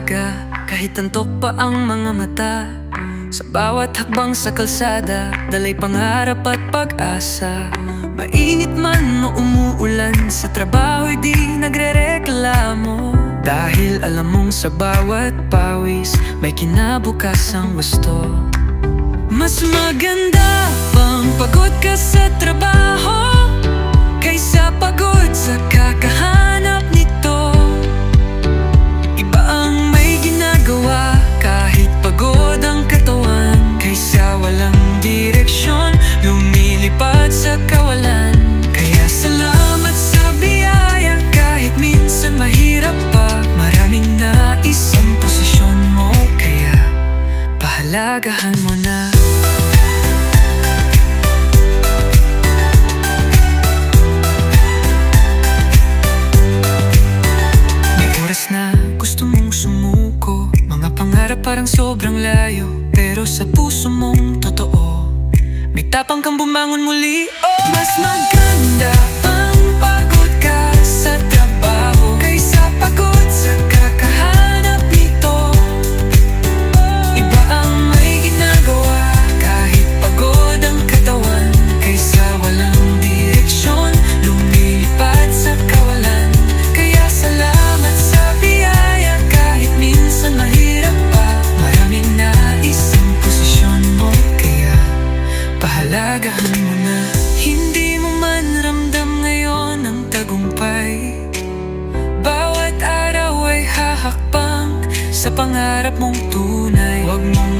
Kahit antok pa ang mga mata Sa bawat hakbang sa kalsada Dalay pangarap at pag-asa. Mainit man o umuulan Sa trabaho'y di nagre-reklamo. Dahil alam mong sa bawat pawis May kinabukasang gusto. Mas maganda pang pagod ka sa trabaho Kaysa pagod pahalagahan mo na. May oras na gusto mong sumuko. Mga pangarap parang sobrang layo Pero sa puso mong totoo May tapang kang bumangon muli. Oh! Mas maganda hayaan mo na Hindi mo man ramdam ngayon ang tagumpay. Bawat araw ay hahakbang sa pangarap mong tunay. Huwag mong